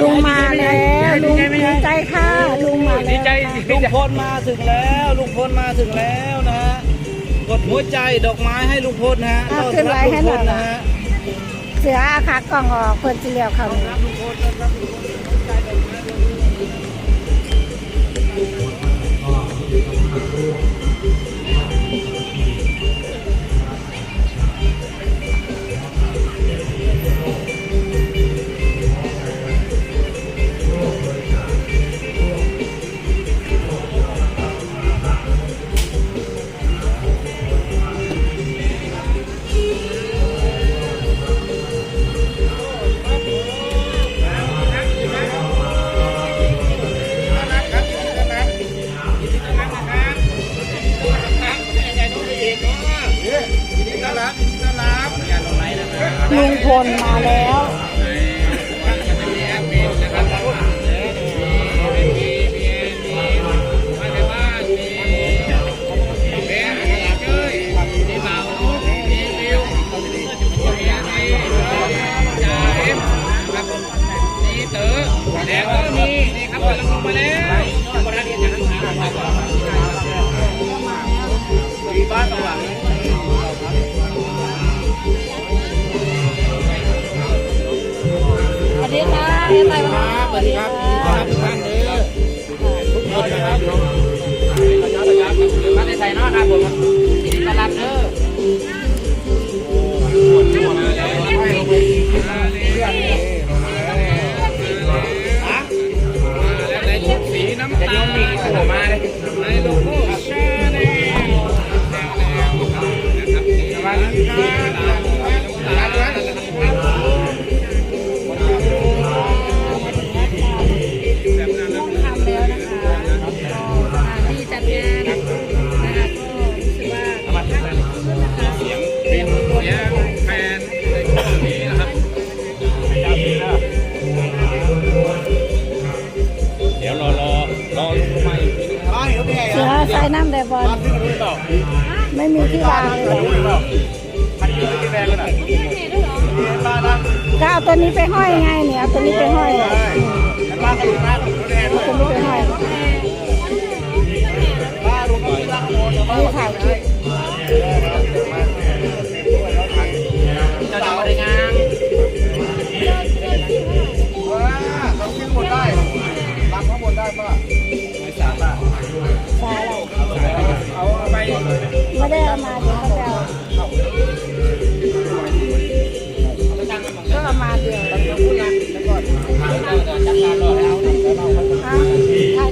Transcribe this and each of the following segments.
ลุงมาแล้วลุงดีใจค่ะลุงมาแล้วดีใจลุงพลมาถึงแล้วลุงพลมาถึงแล้วนะฮะกดหัวใจดอกไม้ให้ลุงพลนะฮะอะต้อนขึ้นรับไว้ลุงให้พหน่อลยนะฮะเสืออาขากล่องออกเพิ่นสิเลียวเขานี่รับลุงพลต้อนรับลุงพล ลุงพลมาแล้วแล้วก็มีนี่ครับกำลังลงมาแล้วคนละเดียวจากนั้นครับมีบ้านตรงหลัง ค่ะเรีครับสวัสดีครับครับคุณท่านเลยทุกคนนะครับมาในใส่นอครับผมยินดีต้อนรับเด้อใน เป็นเสียงแฟนในกลุ่มนี้นะครับเดี๋ยวรอรอรอลุงมาอีกทีนึงครับเสือใส่น้ำแดบอลไม่มีที่วางเลยก็เอาตัวนี้ไปห้อยไงเนี่ยเอาตัวนี้ไปห้อยเลยเอาตัวนี้ไปห้อยนี่ถ่ายคลิป ก็เอามาเดียว จัดการรอแล้ว อ่ะถ่าย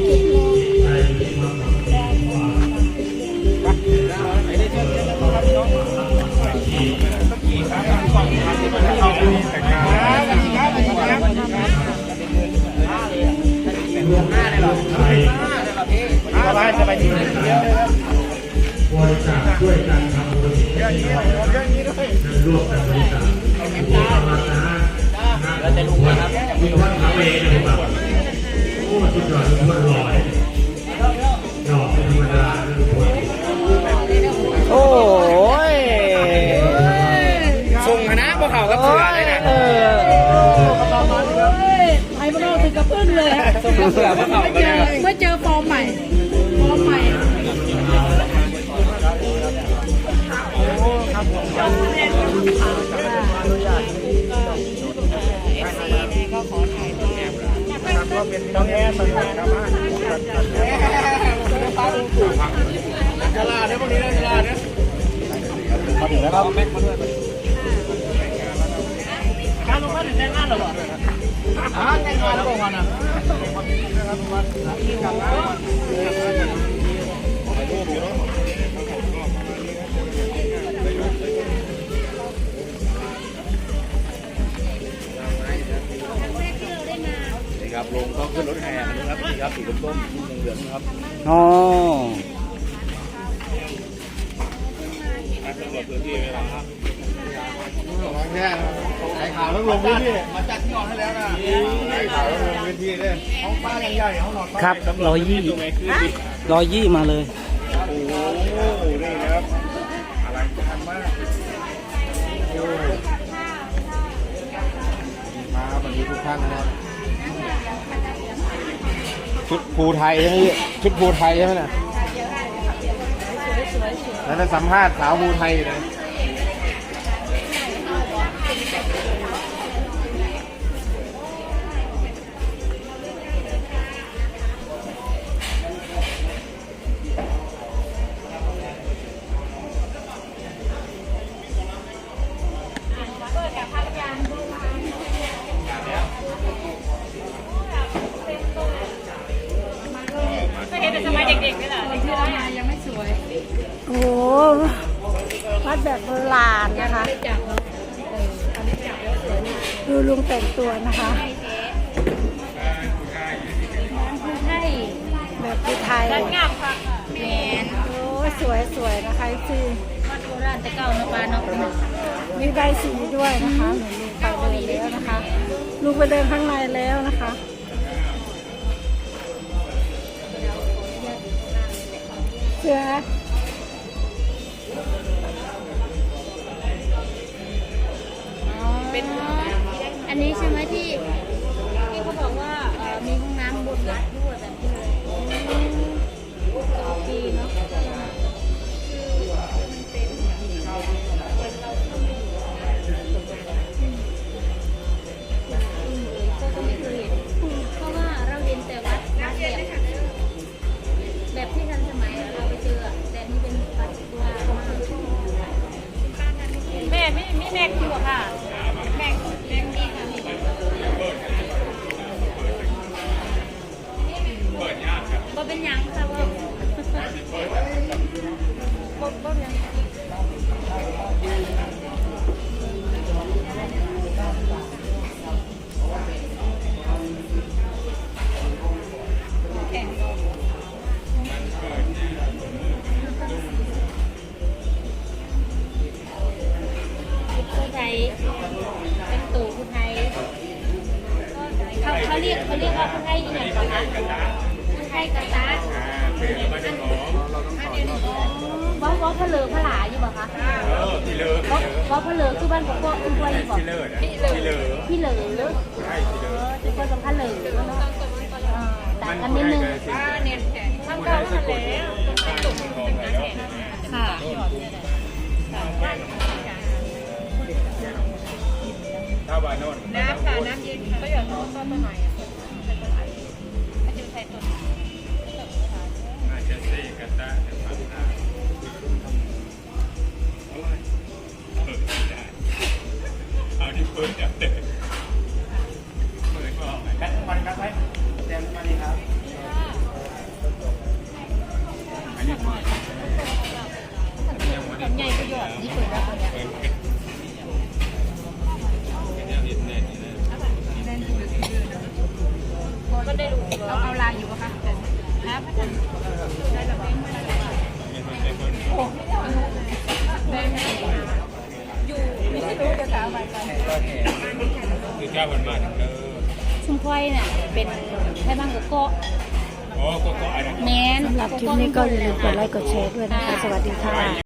ค ลิปเลยโอ้ยส่งคณะพวกเขากับเสือเลยนะเออไอ้พวกเราถึงกับพึ่งเลยส่งกับเสือพวกเขากันเลยเมื่อเจอฟอร์มใหม่ฟอร์มใหม่ ต้องแอร์สัญญาณมาตลาดเนี่ยพวกนี้นะตลาดเนี่ยมาถึงแล้วครับแม็กมาด้วยการลงมาถึงแจ้งงานหรอวะอ่าแจ้งงานแล้วบอกวันอะ ครับลงต้องขึ้นรถแห่นะครับนี่ครับสีส้มๆเหลืองๆนะครับอ๋อแค่สายข่าวต้องลงพื้นที่มาจัดที่นอนให้แล้วนะสายข่าวต้องลงพื้นที่เลยห้องป้ายังใหญ่ห้องนอนป้าครับร้อยยี่ร้อยยี่มาเลย โอ้โหนี่นะครับอลังการมากโอ้มาวันนี้ทุกท่านนะครับ ชุดภูไทยใช่ไหมพี่ชุดภูไทยใช่ไหมน่ะแล้วจะสัมภาษณ์สาวภูไทยอยู่นะก็ เห็นแต่สมัยเด็กๆนี่แหละที่เรามายังไม่สวยโอ้โหวัดแบบโบราณนะคะ จับเอออันนี้จับแล้วสวยนะดูลุงแต่งตัวนะคะใช่แบบผู้ไทยร้านงามค่ะแมนโอ้ยสวยสวยๆนะคะจีวัดโบราณแต่เก่าเนาะปลาเนาะมีใบสีด้วยนะคะเหมือนลุงไปเดินแล้วนะคะ ลุงไปเดินข้างในแล้วนะคะ เสือเป็นอันนี้ใช่ไหมที่ที่เขาบอกว่าเอ่อมีห้องน้ำบนรถด้วยแบบนี้เลยดีเนาะ ผู้ไทยกระตาว่าว่าพะเลอพะหลาอยู่บ่คะว่าว่าพะเลอคือบ้านพวกพวกอุ้มพวกอยู่บ่พี่เลอพี่เลอพี่เลอเออจะคนกับพะเลอเนาะอ่าต่างกันนิดนึงข้างเก่าแล้วค่ะถ้าบานโนนน้ำค่ะน้ำเย็นก็อย่าโน้ตต้นหน่ ใหญ่ประโยชน์ที่เปิดแล้วตัวเนี้ยเปิดเป็นแนวอินเทอร์เน็ตนี่นะก็ได้รู้เอาเอาลายอยู่ปะคะครับได้แบบนี้ไม่คนใช้คนได้ไหมอยู่ไม่ใช่รู้จะถามอะไรกันคือเจ้าวันมาถึงเด้อชุมพลเนี่ยเป็นใช่บ้างกับโกะโอ้ก็ก็อันนั้นแมนสำหรับคลิปนี้ก็อย่าลืมกดไลค์กดแชร์ด้วยนะคะ สวัสดีค่ะ